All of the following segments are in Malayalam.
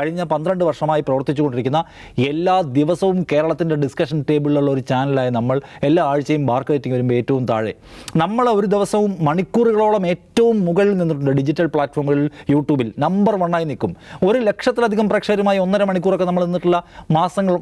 കഴിഞ്ഞ പന്ത്രണ്ട് വർഷമായി പ്രവർത്തിച്ചുകൊണ്ടിരിക്കുന്ന എല്ലാ ദിവസവും കേരളത്തിന്റെ ഡിസ്കഷൻ ടേബിളിലുള്ള ഒരു ചാനലായ നമ്മൾ എല്ലാ ആഴ്ചയും മാർക്കറ്റിംഗ് വരുമ്പോൾ ഏറ്റവും താഴെ. നമ്മൾ ഒരു ദിവസവും മണിക്കൂറുകളോളം ഏറ്റവും മുകളിൽ നിന്നിട്ടുണ്ട് ഡിജിറ്റൽ പ്ലാറ്റ്ഫോമുകളിൽ യൂട്യൂബിൽ. നമ്പർ വണ്ണായി നിൽക്കും. ഒരു ലക്ഷത്തിലധികം പ്രേക്ഷകരുമായി ഒന്നര മണിക്കൂറൊക്കെ നമ്മൾ നിന്നിട്ടുള്ള മാസങ്ങൾ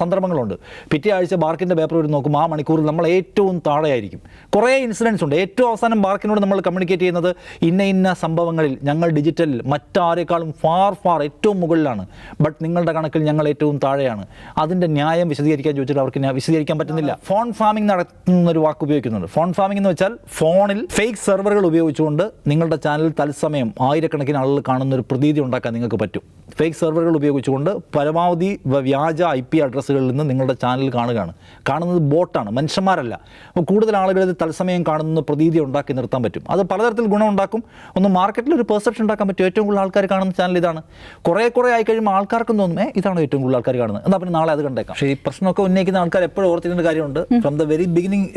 സന്ദർഭങ്ങളുണ്ട്. പിറ്റേ ആഴ്ച ബാർക്കിന്റെ പേപ്പർ വരും നോക്കും ആ മണിക്കൂറിൽ നമ്മൾ ഏറ്റവും താഴെയായിരിക്കും. കുറേ ഇൻസിഡൻസ് ഉണ്ട്. ഏറ്റവും അവസാനം ബാർക്കിനോട് നമ്മൾ കമ്മ്യൂണിക്കേറ്റ് ചെയ്യുന്നത് ഇന്ന ഇന്ന സംഭവങ്ങളിൽ ഞങ്ങൾ ഡിജിറ്റലിൽ മറ്റാരേക്കാളും ഫാർ ഫാർ ഏറ്റവും മുകളിലാണ്. ബട്ട് നിങ്ങളുടെ കണക്കിൽ ഞങ്ങൾ ഏറ്റവും താഴെയാണ്. അതിന്റെ ന്യായം വിശദീകരിക്കാൻ ചോദിച്ചിട്ട് അവർക്ക് വിശദീകരിക്കാൻ പറ്റുന്നില്ല. ഫോൺ ഫാമിംഗ് നടത്തുന്ന ഒരു വാക്ക് ഉപയോഗിക്കുന്നുണ്ട്. ഫോൺ ഫാമിംഗ് എന്ന് വെച്ചാൽ ഫോണിൽ ഫേക്ക് സെർവറുകൾ ഉപയോഗിച്ചുകൊണ്ട് നിങ്ങളുടെ ചാനൽ തത്സമയം ആയിരക്കണക്കിന് ആളുകൾ കാണുന്ന ഒരു പ്രതീതി ഉണ്ടാക്കാൻ നിങ്ങൾക്ക് പറ്റും. ഫേക്ക് സെർവറുകൾ ഉപയോഗിച്ചുകൊണ്ട് പരമാവധി വ്യാജ ഐ പി അഡ്രസ്സുകളിൽ നിന്ന് നിങ്ങളുടെ ചാനൽ കാണുകയാണ്. കാണുന്നത് ബോട്ടാണ് മനുഷ്യന്മാരല്ല. അപ്പോൾ കൂടുതൽ ആളുകൾ ഇത് തത്സമയം കാണുന്ന പ്രതീതി ഉണ്ടാക്കി നിർത്താൻ പറ്റും. അത് പലതരത്തിൽ ഗുണമുണ്ടാക്കും ഒന്ന് മാർക്കറ്റിൽ ഒരു പെർസെപ്ഷൻ ഉണ്ടാക്കാൻ പറ്റും. ഏറ്റവും കൂടുതൽ ആൾക്കാർ കാണുന്ന ചാനൽ ഇതാണ്. കുറേ കുറേ ആയി കഴിയുമ്പോൾ ആൾക്കാർക്കും തോന്നുമേ ഇതാണ് ഏറ്റവും കൂടുതൽ ആൾക്കാർ കാണുന്നത്? എന്നാൽ പിന്നെ നാളെ അത് കണ്ടേക്കാം. പക്ഷേ ഈ പ്രശ്നമൊക്കെ ഉന്നയിക്കുന്ന ആൾക്കാർ എപ്പോഴും ഓർത്തിരുന്ന കാര്യമുണ്ട്. ഫ്രം ദ വെരി ബിഗിനിങ്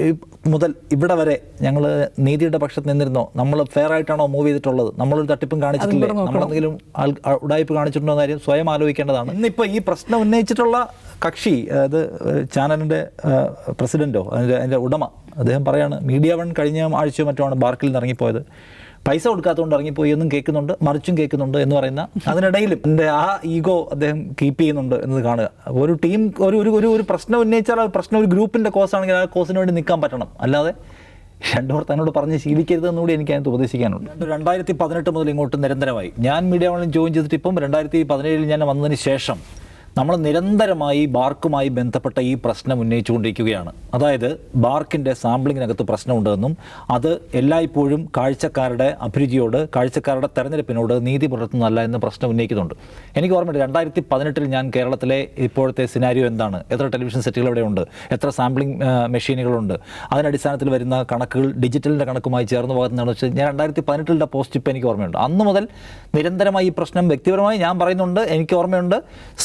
മുതൽ ഇവിടെ വരെ ഞങ്ങൾ നീതിയുടെ പക്ഷത്ത് നിന്നിരുന്നോ? നമ്മൾ ഫെയർ ആയിട്ടാണോ മൂവ് ചെയ്തിട്ടുള്ളത്? നമ്മളൊരു തട്ടിപ്പും കാണിച്ചിട്ടില്ലേ? നമ്മളെന്തെങ്കിലും ഉടായ്പ് കാണിച്ചിട്ടുണ്ടോ എന്ന കാര്യം സ്വയം ആലോചിക്കേണ്ടതാണ്. ഇന്നിപ്പോൾ ഈ പ്രശ്നം ഉന്നയിച്ചിട്ടുള്ള കക്ഷി അത് ചാനലിന്റെ പ്രസിഡന്റോ അതിന്റെ അതിന്റെ ഉടമ അദ്ദേഹം പറയാണ് മീഡിയ വൺ കഴിഞ്ഞ ആഴ്ചയോ മറ്റോ ആണ് ബാർക്കിൽ നിന്ന് ഇറങ്ങിപ്പോയത്. പൈസ കൊടുക്കാത്തതുകൊണ്ട് ഇറങ്ങിപ്പോയി എന്നും കേൾക്കുന്നുണ്ട് മറിച്ചും കേൾക്കുന്നുണ്ട് എന്ന് പറയുന്ന അതിനിടയിലും എന്റെ ആ ഈഗോ അദ്ദേഹം കീപ്പ് ചെയ്യുന്നുണ്ട് എന്നത് കാണുക. ഒരു ടീം ഒരു ഒരു ഒരു പ്രശ്നം ഉന്നയിച്ചാൽ ആ പ്രശ്നം ഒരു ഗ്രൂപ്പിന്റെ കോസ് ആണെങ്കിൽ ആ കോസിന് വേണ്ടി നിൽക്കാൻ പറ്റണം. അല്ലാതെ രണ്ടു പേർ തന്നോട് പറഞ്ഞ് ശീലിക്കരുതെന്നുകൂടി എനിക്ക് അതിനകത്ത് ഉപദേശിക്കാനുണ്ട്. രണ്ടായിരത്തി പതിനെട്ട് മുതൽ ഇങ്ങോട്ട് നിരന്തരമായി. ഞാൻ മീഡിയ വണ്ണിൽ ജോയിൻ ചെയ്തിട്ട് ഇപ്പം രണ്ടായിരത്തി പതിനേഴിൽ ഞാൻ വന്നതിന് ശേഷം നമ്മൾ നിരന്തരമായി ബാർക്കുമായി ബന്ധപ്പെട്ട ഈ പ്രശ്നം ഉന്നയിച്ചുകൊണ്ടിരിക്കുകയാണ്. അതായത് ബാർക്കിന്റെ സാമ്പിളിങ്ങിനകത്ത് പ്രശ്നമുണ്ടെന്നും അത് എല്ലായ്പ്പോഴും കാഴ്ചക്കാരുടെ അഭിരുചിയോട് കാഴ്ചക്കാരുടെ തെരഞ്ഞെടുപ്പിനോട് നീതി പുലർത്തുന്നതല്ല എന്ന് പ്രശ്നം ഉന്നയിക്കുന്നുണ്ട്. എനിക്ക് ഓർമ്മയുണ്ട് രണ്ടായിരത്തി പതിനെട്ടിൽ ഞാൻ കേരളത്തിലെ ഇപ്പോഴത്തെ സിനാരിയോ എന്താണ്? എത്ര ടെലിവിഷൻ സെറ്റുകൾ ഇവിടെയുണ്ട്? എത്ര സാമ്പിളിംഗ് മെഷീനുകളുണ്ട് അതിനടിസ്ഥാനത്തിൽ വരുന്ന കണക്കുകൾ ഡിജിറ്റലിന്റെ കണക്കുമായി ചേർന്ന് പോകുന്നതെന്ന് വെച്ചാൽ ഞാൻ രണ്ടായിരത്തി പതിനെട്ടിലെ പോസ്റ്റ് ഇപ്പോൾ എനിക്ക് ഓർമ്മയുണ്ട്. അന്ന് മുതൽ നിരന്തരമായി ഈ പ്രശ്നം വ്യക്തിപരമായി ഞാൻ പറയുന്നുണ്ട് എനിക്ക് ഓർമ്മയുണ്ട്.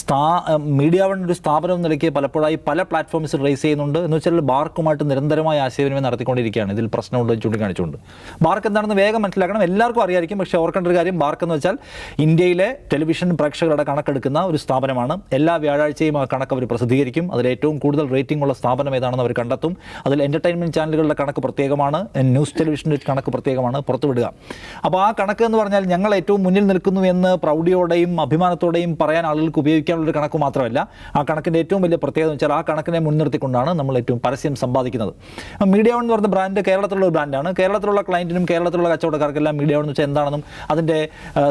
സ്ഥാ മീഡിയ വൺ ഒരു സ്ഥാപനം നിലയ്ക്ക് പലപ്പോഴായി പല പ്ലാറ്റ്ഫോംസിൽ റേസ് ചെയ്യുന്നുണ്ട്. എന്ന് വെച്ചാൽ ബാർക്കുമായിട്ട് നിരന്തരമായ ആശയവിനിമയം നടത്തിക്കൊണ്ടിരിക്കുകയാണ്. ഇതിൽ പ്രശ്നമുണ്ട് എന്ന് ചൂണ്ടിക്കാണിച്ചുകൊണ്ട്. ബാർക്ക് എന്താണെന്ന് വേഗം മനസ്സിലാക്കണം. എല്ലാവർക്കും അറിയായിരിക്കും. പക്ഷേ ഓർക്കേണ്ട ഒരു കാര്യം ബാർക്ക് എന്ന് വെച്ചാൽ ഇന്ത്യയിലെ ടെലിവിഷൻ പ്രേക്ഷകരുടെ കണക്കെടുക്കുന്ന ഒരു സ്ഥാപനമാണ്. എല്ലാ വ്യാഴാഴ്ചയും ആ കണക്ക് അവർ പ്രസിദ്ധീകരിക്കും. അതിൽ ഏറ്റവും കൂടുതൽ റേറ്റിംഗ് ഉള്ള സ്ഥാപനം ഏതാണെന്ന് അവർ കണ്ടെത്തും. അതിൽ എന്റർടൈൻമെന്റ് ചാനലുകളുടെ കണക്ക് പ്രത്യേകമാണ്. ന്യൂസ് ടെലിവിഷന്റെ കണക്ക് പ്രത്യേകമാണ്. പുറത്തുവിടുക അപ്പോൾ ആ കണക്ക് എന്ന് പറഞ്ഞാൽ ഞങ്ങൾ ഏറ്റവും മുന്നിൽ നിൽക്കുന്നു എന്ന് പ്രൗഢിയോടെയും അഭിമാനത്തോടെയും പറയാൻ ആളുകൾക്ക് ഉപയോഗിക്കാനുള്ള ഒരു കണക്ക് മാത്രമല്ല ആ കണക്കിന്റെ ഏറ്റവും വലിയ പ്രത്യേകത എന്ന് വെച്ചാൽ ആ കണക്കിനെ മുൻനിർത്തിക്കൊണ്ടാണ് നമ്മൾ ഏറ്റവും പരസ്യം സമ്പാദിക്കുന്നത്. മീഡിയ വൺ എന്ന് പറഞ്ഞ ബ്രാൻഡ് കേരളത്തിലുള്ള ഒരു ബ്രാൻഡാണ്. കേരളത്തിലുള്ള ക്ലയന്റിനും കേരളത്തിലുള്ള കച്ചവടക്കാർക്കെല്ലാം മീഡിയ വൺ എന്ന് വെച്ചാൽ എന്താണെന്നും അതിന്റെ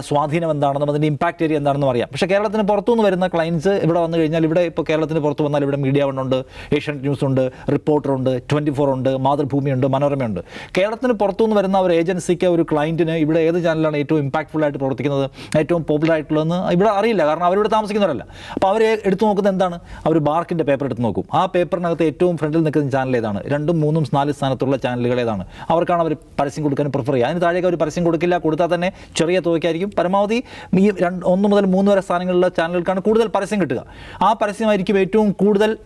സ്വാധീനം എന്താണെന്നും അതിന്റെ ഇമ്പാക്റ്റ് ഏരിയ എന്താണെന്നും അറിയാം. പക്ഷേ കേരളത്തിന് പുറത്തുനിന്ന് വരുന്ന ക്ലയൻസ് ഇവിടെ വന്നു കഴിഞ്ഞാൽ ഇവിടെ ഇപ്പോൾ കേരളത്തിന് പുറത്ത് വന്നാൽ ഇവിടെ മീഡിയ വൺ ഉണ്ട് ഏഷ്യാനെറ്റ് ന്യൂസ് ഉണ്ട് റിപ്പോർട്ടർ ഉണ്ട് ട്വന്റി ഫോർ ഉണ്ട് മാതൃഭൂമിയുണ്ട് മനോരമയുണ്ട് കേരളത്തിന് പുറത്തുനിന്ന് വരുന്ന ഒരു ഏജൻസിക്ക് ഒരു ക്ലയന്റിന് ഇവിടെ ഏത് ചാനലാണ് ഏറ്റവും ഇമ്പാക്ട്ഫുൾ ആയിട്ട് പ്രവർത്തിക്കുന്നത് ഏറ്റവും പോപ്പുലർ ആയിട്ടുള്ളതെന്ന് ഇവിടെ അറിയില്ല. കാരണം അവരിവിടെ താമസിക്കുന്നവരല്ല. അപ്പോൾ അവർ എടുത്തു നോക്കുന്നത് എന്താണ്? അവർ ബാർക്കിന്റെ പേപ്പർ എടുത്ത് നോക്കും. ആ പേപ്പറിനകത്ത് ഏറ്റവും ഫ്രണ്ടിൽ നിൽക്കുന്ന ചാനൽ ഏതാണ്? രണ്ടും മൂന്നും നാല് സ്ഥാനത്തുള്ള ചാനലുകൾ ഏതാണ്? അവർക്കാണ് അവർ പരസ്യം കൊടുക്കാൻ പ്രിഫർ ചെയ്യുക. അതിന് താഴേക്ക് അവർ പരസ്യം കൊടുക്കില്ല. കൊടുത്താൽ തന്നെ ചെറിയ തുകയ്ക്കായിരിക്കും. പരമാവധി ഈ രണ്ട് ഒന്ന് മുതൽ മൂന്ന് വരെ സ്ഥാനങ്ങളിലുള്ള ചാനലുകൾക്കാണ് കൂടുതൽ പരസ്യം കിട്ടുക. ആ പരസ്യമായിരിക്കും ഏറ്റവും കൂടുതൽ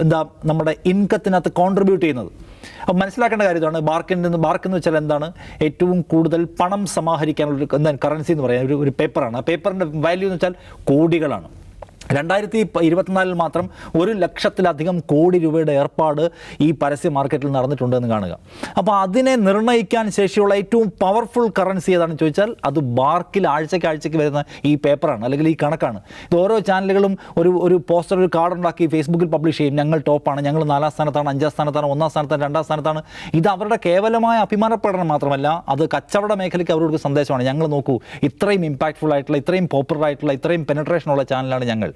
എന്താ നമ്മുടെ ഇൻകത്തിനകത്ത് കോൺട്രിബ്യൂട്ട് ചെയ്യുന്നത്. അപ്പം മനസ്സിലാക്കേണ്ട കാര്യമാണ് ഇതാണ്. നിന്ന് ബാർക്ക് എന്ന് വെച്ചാൽ എന്താണ്? ഏറ്റവും കൂടുതൽ പണം സമാഹരിക്കാനുള്ള എന്താണ് കറൻസി എന്ന് പറയാൻ ഒരു ഒരു പേപ്പറാണ് ആ പേപ്പറിന്റെ വാല്യൂ എന്ന് വെച്ചാൽ കോടികളാണ്. രണ്ടായിരത്തി ഇരുപത്തിനാലിൽ മാത്രം ഒരു ലക്ഷത്തിലധികം കോടി രൂപയുടെ ഏർപ്പാട് ഈ പരസ്യ മാർക്കറ്റിൽ നടന്നിട്ടുണ്ടെന്ന് കാണുക. അപ്പോൾ അതിനെ നിർണയിക്കാൻ ശേഷിയുള്ള ഏറ്റവും പവർഫുൾ കറൻസി ഏതാണെന്ന് ചോദിച്ചാൽ അത് ബാർക്കിൽ ആഴ്ചയ്ക്ക് ആഴ്ചയ്ക്ക് വരുന്ന ഈ പേപ്പറാണ് അല്ലെങ്കിൽ ഈ കണക്കാണ്. ഇത് ഓരോ ചാനലുകളും ഒരു ഒരു പോസ്റ്റർ ഒരു കാർഡ് ഉണ്ടാക്കി ഫേസ്ബുക്കിൽ പബ്ലിഷ് ചെയ്യും. ഞങ്ങൾ ടോപ്പാണ് ഞങ്ങൾ നാലാം സ്ഥാനത്താണ് അഞ്ചാം സ്ഥാനത്താണ് ഒന്നാം സ്ഥാനത്താണ് രണ്ടാം സ്ഥാനത്താണ്. ഇത് അവരുടെ കേവലമായ അഭിമാന പ്രകടനം മാത്രമല്ല അത് കച്ചവട മേഖലയ്ക്ക് അവരോട് സന്ദേശമാണ്. ഞങ്ങൾ നോക്കൂ ഇത്രയും ഇമ്പാക്ട്ഫുൾ ആയിട്ടുള്ള ഇത്രയും പോപ്പുലർ ആയിട്ടുള്ള ഇത്രയും പെനട്രേഷൻ ഉള്ള ചാനലാണ് ഞങ്ങൾ.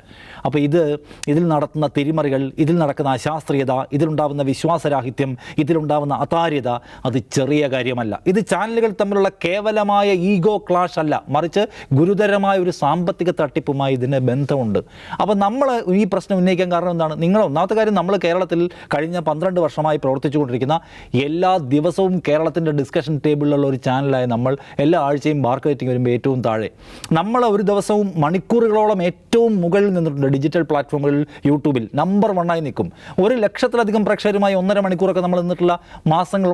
അപ്പോൾ ഇത് ഇതിൽ നടത്തുന്ന തിരിമറികൾ ഇതിൽ നടക്കുന്ന അശാസ്ത്രീയത ഇതിലുണ്ടാവുന്ന വിശ്വാസരാഹിത്യം ഇതിലുണ്ടാവുന്ന അതാര്യത അത് ചെറിയ കാര്യമല്ല. ഇത് ചാനലുകൾ തമ്മിലുള്ള കേവലമായ ഈഗോ ക്ലാഷ് അല്ല. മറിച്ച് ഗുരുതരമായ ഒരു സാമ്പത്തിക തട്ടിപ്പുമായി ഇതിന് ബന്ധമുണ്ട്. അപ്പോൾ നമ്മൾ ഈ പ്രശ്നം ഉന്നയിക്കാൻ കാരണം എന്താണ്? നിങ്ങൾ ഒന്നാമത്തെ കാര്യം നമ്മൾ കേരളത്തിൽ കഴിഞ്ഞ പന്ത്രണ്ട് വർഷമായി പ്രവർത്തിച്ചുകൊണ്ടിരിക്കുന്ന എല്ലാ ദിവസവും കേരളത്തിന്റെ ഡിസ്കഷൻ ടേബിളിലുള്ള ഒരു ചാനലായ നമ്മൾ എല്ലാ ആഴ്ചയും മാർക്കറ്റിംഗ് വരുമ്പോൾ ഏറ്റവും താഴെ. നമ്മൾ ഒരു ദിവസവും മണിക്കൂറുകളോളം ഏറ്റവും മുകളിൽ നിന്നിട്ടുണ്ട് ഡിജിറ്റൽ പ്ലാറ്റ്ഫോമുകളിൽ യൂട്യൂബിൽ നമ്പർ വണ്ണായി നിൽക്കും. ഒരു ലക്ഷത്തിലധികം പ്രേക്ഷകരുമായി ഒന്നര മണിക്കൂറൊക്കെ നമ്മൾ നിന്നിട്ടുള്ള മാസങ്ങൾ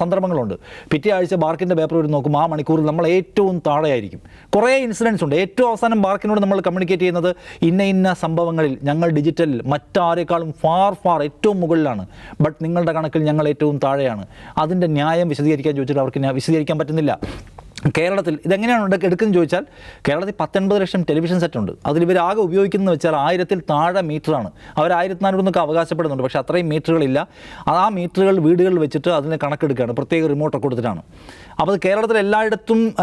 സന്ദർഭങ്ങളുണ്ട്. പിറ്റേ ആഴ്ച ബാർക്കിന്റെ പേപ്പർ വരും നോക്കും ആ മണിക്കൂറിൽ നമ്മൾ ഏറ്റവും താഴെയായിരിക്കും. കുറേ ഇൻസിഡൻസ് ഉണ്ട്. ഏറ്റവും അവസാനം ബാർക്കിനോട് നമ്മൾ കമ്മ്യൂണിക്കേറ്റ് ചെയ്യുന്നത് ഇന്ന ഇന്ന സംഭവങ്ങളിൽ ഞങ്ങൾ ഡിജിറ്റലിൽ മറ്റാരേക്കാളും ഫാർ ഫാർ ഏറ്റവും മുകളിലാണ്. ബട്ട് നിങ്ങളുടെ കണക്കിൽ ഞങ്ങൾ ഏറ്റവും താഴെയാണ്. അതിന്റെ ന്യായം വിശദീകരിക്കാൻ ചോദിച്ചിട്ട് അവർക്ക് വിശദീകരിക്കാൻ പറ്റുന്നില്ല. കേരളത്തിൽ ഇതെങ്ങനെയാണ് എടുക്കുന്നത് ചോദിച്ചാൽ കേരളത്തിൽ പത്തൊൻപത് ലക്ഷം ടെലിവിഷൻ സെറ്റ് ഉണ്ട് അതിൽ ഇവർ ആകെ ഉപയോഗിക്കുന്നത് വെച്ചാൽ ആയിരത്തിൽ താഴെ മീറ്ററാണ്. അവർ ആയിരത്തി നാനൂറെന്നൊക്കെ അവകാശപ്പെടുന്നുണ്ട്. പക്ഷേ അത്രയും മീറ്ററുകളില്ല. ആ മീറ്ററുകൾ വീടുകളിൽ വെച്ചിട്ട് അതിനെ കണക്കെടുക്കുകയാണ്. പ്രത്യേക റിമോട്ട് കൊടുത്തിട്ടാണ്. അപ്പോൾ കേരളത്തിൽ എല്ലായിടത്തും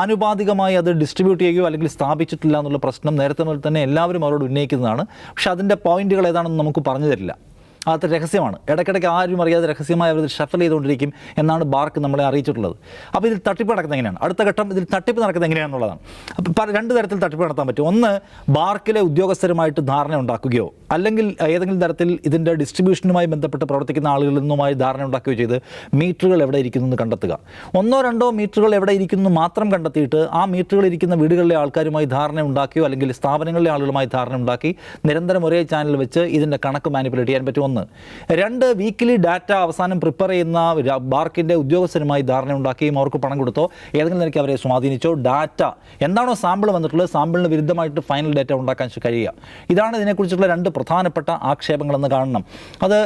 ആനുപാതികമായി അത് ഡിസ്ട്രിബ്യൂട്ട് ചെയ്യുകയോ അല്ലെങ്കിൽ സ്ഥാപിച്ചിട്ടില്ല എന്നുള്ള പ്രശ്നം നേരത്തെ മുതൽ തന്നെ എല്ലാവരും അവരോട് ഉന്നയിക്കുന്നതാണ്. പക്ഷേ അതിന്റെ പോയിന്റുകൾ ഏതാണെന്ന് നമുക്ക് പറഞ്ഞു തരില്ല. അത് രഹസ്യമാണ്. ഇടയ്ക്കിടയ്ക്ക് ആരും അറിയാതെ രഹസ്യമായി അവർ ഷഫൽ ചെയ്തുകൊണ്ടിരിക്കും എന്നാണ് ബാർക്ക് നമ്മളെ അറിയിച്ചിട്ടുള്ളത്. അപ്പോൾ ഇതിൽ തട്ടിപ്പ് നടക്കുന്നത് എങ്ങനെയാണ്? അടുത്ത ഘട്ടം ഇതിൽ തട്ടിപ്പ് നടക്കുന്നത് എങ്ങനെയാണെന്നുള്ളതാണ്. അപ്പോൾ രണ്ട് തരത്തിൽ തട്ടിപ്പ് നടത്താൻ പറ്റും. ഒന്ന് ബാർക്കിലെ ഉദ്യോഗസ്ഥരുമായിട്ട് ധാരണ ഉണ്ടാക്കുകയോ അല്ലെങ്കിൽ ഏതെങ്കിലും തരത്തിൽ ഇതിന്റെ ഡിസ്ട്രിബ്യൂഷനുമായി ബന്ധപ്പെട്ട് പ്രവർത്തിക്കുന്ന ആളുകളിൽ നിന്നുമായി ധാരണ ഉണ്ടാക്കുകയോ ചെയ്ത് മീറ്ററുകൾ എവിടെ ഇരിക്കുന്നു എന്ന് കണ്ടെത്തുക. ഒന്നോ രണ്ടോ മീറ്ററുകൾ എവിടെ ഇരിക്കുന്നു മാത്രം കണ്ടെത്തിയിട്ട് ആ മീറ്ററുകൾ ഇരിക്കുന്ന വീടുകളിലെ ആൾക്കാരുമായി ധാരണ ഉണ്ടാക്കിയോ അല്ലെങ്കിൽ സ്ഥാപനങ്ങളിലെ ആളുകളുമായി ധാരണ ഉണ്ടാക്കി നിരന്തരം ഒരേ ചാനൽ വെച്ച് ഇതിന്റെ കണക്ക് മാനിപ്പുലേറ്റ് ചെയ്യാൻ പറ്റും. ഒന്ന്. രണ്ട് വീക്കിലി ഡാറ്റ അവസാനം പ്രിപ്പയർ ചെയ്യുന്ന ബാർക്കിന്റെ ഉദ്യോഗസ്ഥരുമായി ധാരണ ഉണ്ടാക്കുകയും അവർക്ക് പണം കൊടുത്തോ ഏതെങ്കിലും നിലയ്ക്ക് അവരെ സ്വാധീനിച്ചോ ഡാറ്റ എന്താണോ സാമ്പിൾ വന്നിട്ടുള്ളത് സാമ്പിളിന് വിരുദ്ധമായിട്ട് ഫൈനൽ ഡാറ്റ ഉണ്ടാക്കാൻ കഴിയുക. ഇതാണ് ഇതിനെക്കുറിച്ചുള്ള രണ്ട് പ്രധാനപ്പെട്ട ആക്ഷേപങ്ങളെന്ന് കാണണം. അത്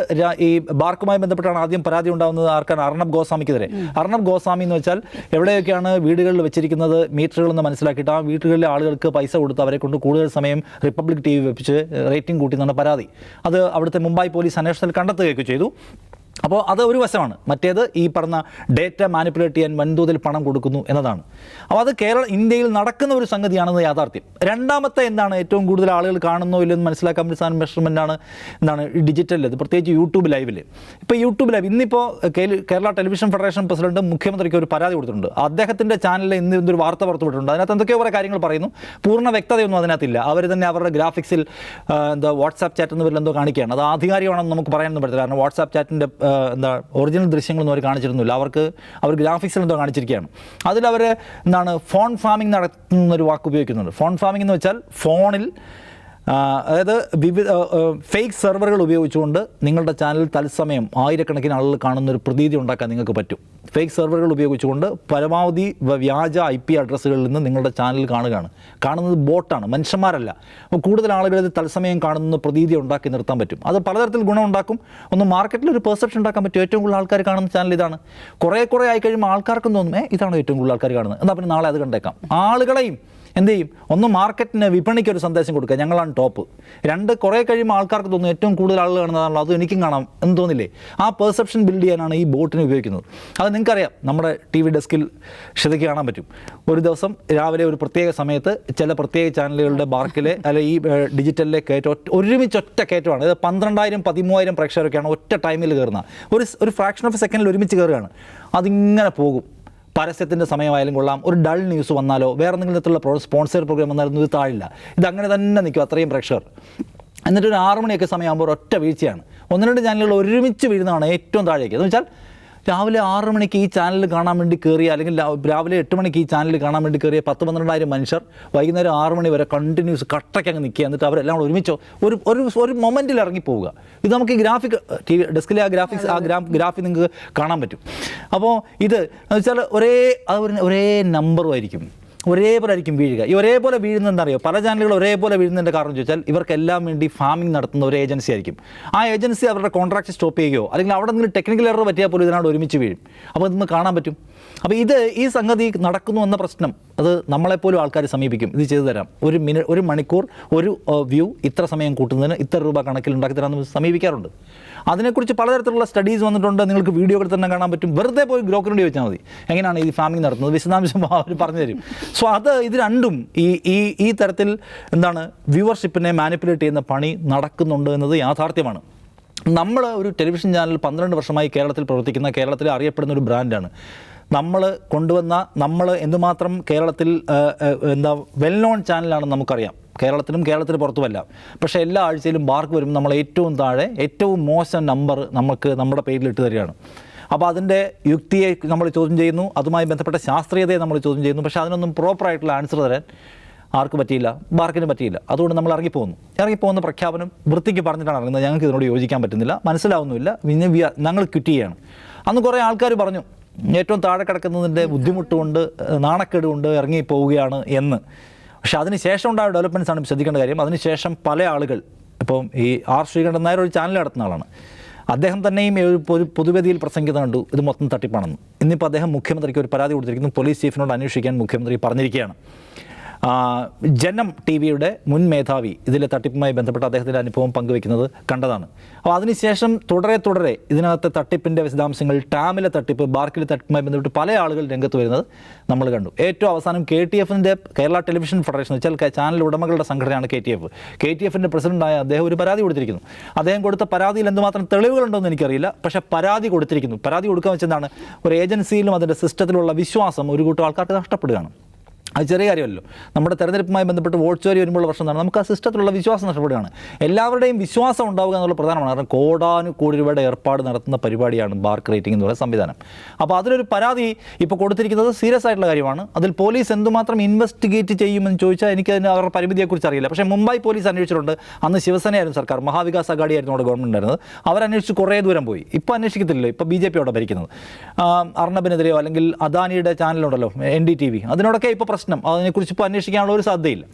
ഈ ബാർക്കുമായി ബന്ധപ്പെട്ടാണ് ആദ്യം പരാതി ഉണ്ടാകുന്നത് ആർക്കാണ്? അർണബ് ഗോസ്വാമിക്കെതിരെ. അർണബ് ഗോസ്വാമി എന്ന് വെച്ചാൽ എവിടെയൊക്കെയാണ് വീടുകളിൽ വെച്ചിരിക്കുന്നത് മീറ്ററുകളെന്ന് മനസ്സിലാക്കിയിട്ട് ആ വീടുകളിലെ ആളുകൾക്ക് പൈസ കൊടുത്ത് അവരെ കൊണ്ട് കൂടുതൽ സമയം റിപ്പബ്ലിക് ടി വി വെപ്പിച്ച് റേറ്റിംഗ് കൂട്ടി എന്നാണ് പരാതി. അത് അവിടുത്തെ മുംബൈ പോലീസ് അന്വേഷണത്തിൽ കണ്ടെത്തുകയൊക്കെ ചെയ്തു. അപ്പോൾ അത് ഒരു വശമാണ്. മറ്റേത് ഈ പറഞ്ഞ ഡേറ്റ മാനിപ്പുലേറ്റ് ചെയ്യാൻ വൻതോതിൽ പണം കൊടുക്കുന്നു എന്നതാണ്. അപ്പോൾ അത് കേരള ഇന്ത്യയിൽ നടക്കുന്ന ഒരു സംഗതിയാണെന്ന് യാഥാർത്ഥ്യം. രണ്ടാമത്തെ എന്താണ് ഏറ്റവും കൂടുതൽ ആളുകൾ കാണുന്നോ ഇല്ലെന്ന് മനസ്സിലാക്കാൻ വേണ്ടി സാധനം ആണ് എന്താണ് ഡിജിറ്റലിൽ ഇത്. പ്രത്യേകിച്ച് യൂട്യൂബ് ലൈവിൽ ഇപ്പോൾ യൂട്യൂബ് ലൈവ് ഇന്നിപ്പോൾ Kerala- Kerala television federation president മുഖ്യമന്ത്രിക്ക് ഒരു പരാതി കൊടുത്തിട്ടുണ്ട്. അദ്ദേഹത്തിന്റെ ചാനലിൽ ഇന്ന് ഇന്നൊരു വാർത്ത പുറത്തുവിട്ടിട്ടുണ്ട്. അതിനകത്ത് എന്തൊക്കെയോ കുറേ കാര്യങ്ങൾ പറയുന്നു. പൂർണ വ്യക്തതയൊന്നും അതിനകത്തില്ല. അവർ തന്നെ അവരുടെ ഗ്രാഫിക്സിൽ എന്താ വാട്സാപ്പ് ചാറ്റ് എന്ന് പേരിൽ എന്തോ കാണിക്കുകയാണ്. അത് ആധികാരികമാണെന്ന് നമുക്ക് പറയാനൊന്നും പറ്റില്ല കാരണം വാട്സാപ്പ് ചാറ്റിന്റെ എന്താ ഒറിജിനൽ ദൃശ്യങ്ങളൊന്നും അവർ കാണിച്ചിരുന്നില്ല. അവർക്ക് അവർ ഗ്രാഫിക്സിൽ എന്തോ കാണിച്ചിരിക്കുകയാണ്. അവർ എന്താണ് ഫോൺ ഫാമിംഗ് നടത്തുന്നൊരു വാക്ക് ഉപയോഗിക്കുന്നുണ്ട്. ഫോൺ ഫാമിംഗ് എന്ന് വെച്ചാൽ ഫോണിൽ അതായത് വിവിധ ഫേക്ക് സെർവറുകൾ ഉപയോഗിച്ചുകൊണ്ട് നിങ്ങളുടെ ചാനൽ തത്സമയം ആയിരക്കണക്കിന് ആളുകൾ കാണുന്ന ഒരു പ്രതീതി ഉണ്ടാക്കാൻ നിങ്ങൾക്ക് പറ്റും. ഫേക്ക് സെർവറുകൾ ഉപയോഗിച്ചുകൊണ്ട് പരമാവധി വ്യാജ ഐ പി അഡ്രസ്സുകളിൽ നിന്ന് നിങ്ങളുടെ ചാനൽ കാണുകയാണ്. കാണുന്നത് ബോട്ടാണ് മനുഷ്യന്മാരല്ല. അപ്പോൾ കൂടുതൽ ആളുകൾ ഇത് തത്സമയം കാണുന്ന പ്രതീതി ഉണ്ടാക്കി നിർത്താൻ പറ്റും. അത് പലതരത്തിൽ ഗുണമുണ്ടാക്കും. ഒന്ന് മാർക്കറ്റിൽ ഒരു പെർസെപ്ഷൻ ഉണ്ടാക്കാൻ പറ്റും. ഏറ്റവും കൂടുതൽ ആൾക്കാർ കാണുന്ന ചാനൽ ഇതാണ്. കുറേ കുറേ ആയി കഴിയുമ്പോൾ ആൾക്കാർക്കും തോന്നുമേ ഇതാണ് ഏറ്റവും കൂടുതൽ ആൾക്കാർ കാണുന്നത്. എന്നാൽ പിന്നെ നാളെ അത് കണ്ടേക്കാം. ആളുകളെയും എന്ത് ചെയ്യും? ഒന്ന് മാർക്കറ്റിന് വിപണിക്ക് ഒരു സന്ദേശം കൊടുക്കുക. ഞങ്ങളാണ് ടോപ്പ് രണ്ട് കുറേ കഴിയുമ്പോൾ ആൾക്കാർക്ക് തോന്നും ഏറ്റവും കൂടുതൽ ആളുകൾ കാണുന്നതാണല്ലോ. അത് എനിക്കും കാണാം എന്ന് തോന്നില്ലേ? ആ പെർസെപ്ഷൻ ബിൽഡ് ചെയ്യാനാണ് ഈ ബോട്ടിനെ ഉപയോഗിക്കുന്നത്. അത് നിങ്ങൾക്കറിയാം. നമ്മുടെ ടി വി ഡെസ്കിൽ ശ്രദ്ധയ്ക്ക് കാണാൻ പറ്റും. ഒരു ദിവസം രാവിലെ ഒരു പ്രത്യേക സമയത്ത് ചില പ്രത്യേക ചാനലുകളുടെ ബാർക്കിലെ അല്ലെ ഈ ഡിജിറ്റലിലെ കയറ്റം ഒറ്റ ഒരുമിച്ച് ഒറ്റ കയറ്റമാണ്. ഇത് പന്ത്രണ്ടായിരം പതിമൂവായിരം പ്രേക്ഷകരൊക്കെയാണ് ഒറ്റ ടൈമിൽ കയറുന്നത്. ഒരു ഒരു ഫ്രാക്ഷൻ ഓഫ് സെക്കൻഡിൽ ഒരുമിച്ച് കയറുകയാണ്. അതിങ്ങനെ പോകും. പരസ്യത്തിന്റെ സമയമായാലും കൊള്ളാം. ഒരു ഡൾ ന്യൂസ് വന്നാലോ വേറെ എന്തെങ്കിലും തരത്തിലുള്ള സ്പോൺസർ പ്രോഗ്രാം വന്നാലും ഇത് താഴില്ല. ഇത് അങ്ങനെ തന്നെ നിൽക്കും അത്രയും പ്രഷർ. എന്നിട്ട് ഒരു ആറ് സമയമാകുമ്പോൾ ഒറ്റ വീഴ്ചയാണ്. ഒന്ന് രണ്ട് ചാനലുകൾ ഒരുമിച്ച് വീഴുന്നതാണ് ഏറ്റവും താഴേക്ക്. എന്ന് വെച്ചാൽ രാവിലെ ആറ് മണിക്ക് ഈ ചാനൽ കാണാൻ വേണ്ടി കയറിയ അല്ലെങ്കിൽ രാവിലെ എട്ട് മണിക്ക് ഈ ചാനൽ കാണാൻ വേണ്ടി കയറിയ പത്ത് പന്ത്രണ്ടായിരം മനുഷ്യർ വൈകുന്നേരം ആറ് മണി വരെ കണ്ടിന്യൂസ് കട്ടയ്ക്ക് അങ്ങ് നിൽക്കുക. എന്നിട്ട് അവരെല്ലാം കൂടെ ഒരുമിച്ചോ ഒരു ഒരു ഒരു മൊമെന്റിൽ ഇറങ്ങി പോവുക. ഇത് നമുക്ക് ഈ ഗ്രാഫിക് ടി വി ഡെസ്കിലെ ആ ഗ്രാഫിക്സ് ആ ഗ്രാ ഗ്രാഫിക് നിങ്ങൾക്ക് കാണാൻ പറ്റും. അപ്പോൾ ഇത് എന്ന് വെച്ചാൽ ഒരേ അത് ഒരേ നമ്പറും ആയിരിക്കും. ഒരേപോലെ ആയിരിക്കും വീഴുക. ഈ ഒരേപോലെ വീഴുന്നത് എന്താണറിയോ പല ചാനലുകൾ ഒരേപോലെ വീഴുന്നതിന്റെ കാരണം ചോദിച്ചാൽ ഇവർക്കെല്ലാം വേണ്ടി ഫാമിംഗ് നടത്തുന്ന ഒരു ഏജൻസി ആയിരിക്കും. ആ ഏജൻസി അവരുടെ കോൺട്രാക്ട് സ്റ്റോപ്പ് ചെയ്യുകയോ അല്ലെങ്കിൽ അവിടെ നിന്ന് ടെക്നിക്കൽ എറർ പറ്റിയാൽ പോലും ഇതിനോട് ഒരുമിച്ച് വീഴും. അപ്പോൾ ഇതൊന്ന് കാണാൻ പറ്റും. അപ്പോൾ ഇത് ഈ സംഗതി നടക്കുന്നു എന്ന പ്രശ്നം അത് നമ്മളെപ്പോലും ആൾക്കാർ സമീപിക്കും. ഇത് ചെയ്തു തരാം. ഒരു മിനി ഒരു മണിക്കൂർ ഒരു വ്യൂ ഇത്ര സമയം കൂട്ടുന്നതിന് ഇത്ര രൂപ കണക്കിൽ ഉണ്ടാക്കി തരാമെന്ന് സമീപിക്കാറുണ്ട്. അതിനെക്കുറിച്ച് പലതരത്തിലുള്ള സ്റ്റഡീസ് വന്നിട്ടുണ്ട്. നിങ്ങൾക്ക് വീഡിയോകൾ തന്നെ കാണാൻ പറ്റും. വെറുതെ പോയി ഗ്രോക്കറിന്റെ ചോദിച്ചാൽ മതി. എങ്ങനെയാണ് ഈ ഫാമിംഗ് നടത്തുന്നത്? വിശദാംശം അവർ പറഞ്ഞു തരും. സോ അത് ഇത് രണ്ടും ഈ ഈ ഈ തരത്തിൽ എന്താണ് വ്യൂവർഷിപ്പിനെ മാനിപ്പുലേറ്റ് ചെയ്യുന്ന പണി നടക്കുന്നുണ്ട് എന്നത് യാഥാർത്ഥ്യമാണ്. നമ്മൾ ഒരു ടെലിവിഷൻ ചാനൽ പന്ത്രണ്ട് വർഷമായി കേരളത്തിൽ പ്രവർത്തിക്കുന്ന കേരളത്തിൽ അറിയപ്പെടുന്ന ഒരു ബ്രാൻഡാണ്. നമ്മൾ കൊണ്ടുവന്ന നമ്മൾ എന്തുമാത്രം കേരളത്തിൽ എന്താ വെൽ നോൺ ചാനലാണെന്ന് നമുക്കറിയാം. കേരളത്തിലും കേരളത്തിന് പുറത്തുമല്ല. പക്ഷേ എല്ലാ ആഴ്ചയിലും മാർക്ക് വരുമ്പോൾ നമ്മൾ ഏറ്റവും താഴെ ഏറ്റവും മോശം നമ്പർ നമുക്ക് നമ്മുടെ പേരിൽ ഇട്ട് തരികയാണ്. അപ്പോൾ അതിന്റെ യുക്തിയെ നമ്മൾ ചോദ്യം ചെയ്യുന്നു അതുമായി ബന്ധപ്പെട്ട ശാസ്ത്രീയതയെ നമ്മൾ ചോദ്യം ചെയ്യുന്നു പക്ഷേ അതിനൊന്നും പ്രോപ്പറായിട്ടുള്ള ആൻസർ തരാൻ ആർക്ക് പറ്റിയില്ല ബാർക്കിന് പറ്റിയില്ല. അതുകൊണ്ട് നമ്മൾ ഇറങ്ങിപ്പോകുന്നു. ഇറങ്ങിപ്പോകുന്ന പ്രഖ്യാപനം വൃത്തിക്ക് പറഞ്ഞിട്ടാണ് ഇറങ്ങുന്നത്. ഞങ്ങൾക്ക് ഇതിനോട് യോജിക്കാൻ പറ്റുന്നില്ല മനസ്സിലാവുന്നില്ല. പിന്നെ ഞങ്ങൾ ക്വിറ്റ് അന്ന് കുറേ ആൾക്കാർ പറഞ്ഞു ഏറ്റവും താഴെ കിടക്കുന്നതിന്റെ ബുദ്ധിമുട്ടുകൊണ്ട് നാണക്കേടുകൊണ്ട് ഇറങ്ങിപ്പോവുകയാണ് എന്ന്. പക്ഷേ അതിന് ശേഷം ഉണ്ടായ ഡെവലപ്മെന്റ്സ് ആണ് ശ്രദ്ധിക്കേണ്ട കാര്യം. അതിനുശേഷം പല ആളുകൾ ഇപ്പം ഈ ആർ ശ്രീകണ്ഠൻ നായർ ഒരു ചാനൽ നടത്തുന്ന ആളാണ്. അദ്ദേഹം തന്നെയും ഒരു പൊതു പൊതുവേദിയിൽ പ്രസംഗിക്കുന്നത് കണ്ടു. ഇത് മൊത്തം തട്ടിപ്പാണെന്ന്. ഇന്നിപ്പോൾ അദ്ദേഹം മുഖ്യമന്ത്രിക്ക് ഒരു പരാതി കൊടുത്തിരിക്കുന്നു. പോലീസ് ചീഫിനോട് അന്വേഷിക്കാൻ മുഖ്യമന്ത്രി പറഞ്ഞിരിക്കുകയാണ്. ജനം ടി വിയുടെ മുൻ മേധാവി ഇതിലെ തട്ടിപ്പുമായി ബന്ധപ്പെട്ട അദ്ദേഹത്തിന്റെ അനുഭവം പങ്കുവെക്കുന്നത് കണ്ടതാണ്. അപ്പോൾ അതിനുശേഷം തുടരെ തുടരെ ഇതിനകത്തെ തട്ടിപ്പിന്റെ വിശദാംശങ്ങൾ ടാമിലെ തട്ടിപ്പ് ബാർക്കിലെ തട്ടിപ്പുമായി ബന്ധപ്പെട്ട് പല ആളുകൾ രംഗത്ത് വരുന്നത് നമ്മൾ കണ്ടു. ഏറ്റവും അവസാനം കെ ടി എഫിന്റെ കേരള ടെലിവിഷൻ ഫെഡറേഷൻ വെച്ചാൽ ചാനൽ ഉടമകളുടെ സംഘടനയാണ് K T F. K T എഫിന്റെ പ്രസിഡന്റായ അദ്ദേഹം ഒരു പരാതി കൊടുത്തിരിക്കുന്നു. അദ്ദേഹം കൊടുത്ത പരാതിയിൽ എന്തുമാത്രം തെളിവുകളുണ്ടോയെന്ന് എനിക്കറിയില്ല. പക്ഷേ പരാതി കൊടുത്തിരിക്കുന്നു. പരാതി കൊടുക്കാൻ വെച്ചെന്താണ്? ഒരു ഏജൻസിയിലും അതിന്റെ സിസ്റ്റത്തിലുള്ള വിശ്വാസം ഒരു കൂട്ടം ആൾക്കാർക്ക് നഷ്ടപ്പെടുകയാണ്. അത് ചെറിയ കാര്യമല്ലോ നമ്മുടെ തെരഞ്ഞെടുപ്പുമായി ബന്ധപ്പെട്ട് വോട്ട് ചോരി വരുമ്പോൾ പ്രശ്നമാണ് നമുക്ക് ആ സിസ്റ്റത്തിലുള്ള വിശ്വാസം നഷ്ടപ്പെടുകയാണ്. എല്ലാവരുടെയും വിശ്വാസം ഉണ്ടാവുക എന്നുള്ള പ്രധാനമാണ്. കാരണം കോടാനുകോടി രൂപയുടെ ഏർപ്പാട് നടത്തുന്ന പരിപാടിയാണ് ബാർക്ക് റേറ്റിംഗ് എന്ന് പറയുന്ന സംവിധാനം. അപ്പോൾ അതിലൊരു പരാതി ഇപ്പോൾ കൊടുത്തിരിക്കുന്നത് സീരിയസ് ആയിട്ടുള്ള കാര്യമാണ്. അതിൽ പോലീസ് എന്തുമാത്രം ഇൻവെസ്റ്റിഗേറ്റ് ചെയ്യുമെന്ന് ചോദിച്ചാൽ എനിക്ക് അതിന് അവരുടെ പരിമിതിയെക്കുറിച്ച് അറിയില്ല. പക്ഷേ മുംബൈ പോലീസ് അന്വേഷിച്ചിട്ടുണ്ട്. അന്ന് ശിവസേനയായിരുന്നു സർക്കാർ. മഹാവികാസ് അഗാഡി ആയിരുന്നു അവിടെ ഗവൺമെന്റ് ഉണ്ടായിരുന്നത്. അവരന്വേഷിച്ച് കുറേ ദൂരം പോയി. ഇപ്പോൾ അന്വേഷിക്കത്തില്ലല്ലോ. ഇപ്പോൾ ബി ജെ പി അവിടെ ഭരിക്കുന്നത്. അർണബിനെതിരെയോ അല്ലെങ്കിൽ അദാനിയുടെ ചാനലുണ്ടല്ലോ എൻ ഡി ടി വി. അതിനോടൊക്കെ ഇപ്പോൾ പ്രശ്നം അതിനെക്കുറിച്ച് ഇപ്പോൾ അന്വേഷിക്കാനുള്ള ഒരു സാധ്യതയില്ല.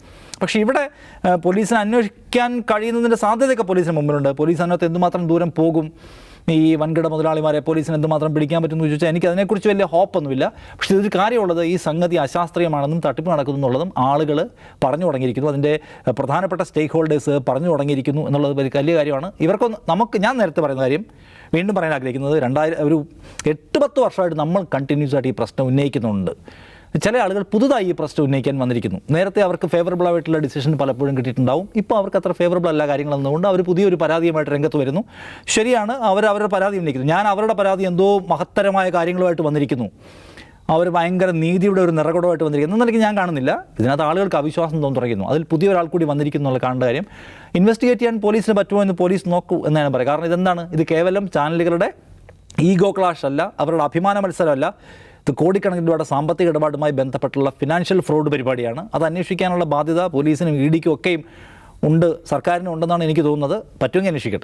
പക്ഷേ ഇവിടെ പോലീസിനെ അന്വേഷിക്കാൻ കഴിയുന്നതിന്റെ സാധ്യതയൊക്കെ പോലീസിന് മുമ്പിലുണ്ട്. പോലീസ് അതിനകത്ത് എന്തുമാത്രം ദൂരം പോകും? ഈ വൻകിട മുതലാളിമാരെ പോലീസിന് എന്തുമാത്രം പിടിക്കാൻ പറ്റുമെന്ന് ചോദിച്ചാൽ എനിക്ക് അതിനെക്കുറിച്ച് വലിയ ഹോപ്പൊന്നുമില്ല. പക്ഷേ ഇതൊരു കാര്യമുള്ളത് ഈ സംഗതി അശാസ്ത്രീയമാണെന്നും തട്ടിപ്പ് നടക്കുന്നു എന്നുള്ളതും ആളുകൾ പറഞ്ഞു തുടങ്ങിയിരിക്കുന്നു. അതിന്റെ പ്രധാനപ്പെട്ട സ്റ്റേക്ക് ഹോൾഡേഴ്സ് പറഞ്ഞു തുടങ്ങിയിരിക്കുന്നു എന്നുള്ളത് വലിയ കാര്യമാണ്. ഇവർക്കൊന്ന് നമുക്ക് ഞാൻ നേരത്തെ പറയുന്ന കാര്യം വീണ്ടും പറയാൻ ആഗ്രഹിക്കുന്നത് രണ്ടായിരം ഒരു എട്ട് പത്ത് വർഷമായിട്ട് നമ്മൾ കണ്ടിന്യൂസ് ആയിട്ട് ഈ പ്രശ്നം ഉന്നയിക്കുന്നുണ്ട്. ചില ആളുകൾ പുതുതായി ഈ പ്രശ്നം ഉന്നയിക്കാൻ വന്നിരിക്കുന്നു. നേരത്തെ അവർക്ക് ഫേവറബിൾ ആയിട്ടുള്ള ഡിസിഷൻ പലപ്പോഴും കിട്ടിയിട്ടുണ്ടാവും. ഇപ്പോൾ അവർക്ക് അത്ര ഫേവറബിൾ അല്ല കാര്യങ്ങൾ എന്നതുകൊണ്ട് അവർ പുതിയൊരു പരാതിയുമായിട്ട് രംഗത്ത് വരുന്നു. ശരിയാണ് അവർ അവരുടെ പരാതി ഉന്നയിക്കുന്നു. ഞാൻ അവരുടെ പരാതി എന്തോ മഹത്തരമായ കാര്യങ്ങളുമായിട്ട് വന്നിരിക്കുന്നു. അവർ ഭയങ്കര നീതിയുടെ ഒരു നിറകുടമായിട്ട് വന്നിരിക്കുന്നു. എന്നൊക്കെ ഞാൻ കാണുന്നില്ല. ഇതിനകത്ത് ആളുകൾക്ക് അവിശ്വാസം തോന്നി തുടങ്ങുന്നു അതിൽ പുതിയ ഒരാൾ കൂടി വന്നിരിക്കുന്നു എന്നുള്ള കാണേണ്ട കാര്യം. ഇൻവെസ്റ്റിഗേറ്റ് ചെയ്യാൻ പോലീസിന് പറ്റുമോ എന്ന് പോലീസ് നോക്കൂ എന്നാണ് പറയുക. കാരണം ഇതെന്താണ്? ഇത് കേവലം ചാനലുകളുടെ ഈഗോ ക്ലാഷ് അല്ല അവരുടെ അഭിമാന മത്സരമല്ല. ഇത് കോടിക്കണക്കിന് രൂപയുടെ സാമ്പത്തിക ഇടപാടുമായി ബന്ധപ്പെട്ടുള്ള ഫിനാൻഷ്യൽ ഫ്രോഡ് പരിപാടിയാണ്. അത് അന്വേഷിക്കാനുള്ള ബാധ്യത പോലീസിനും ഇ ഡിക്കും ഒക്കെയും ഉണ്ട്. സർക്കാരിനും ഉണ്ടെന്നാണ് എനിക്ക് തോന്നുന്നത്. പറ്റുമെങ്കിൽ അന്വേഷിക്കട്ടെ.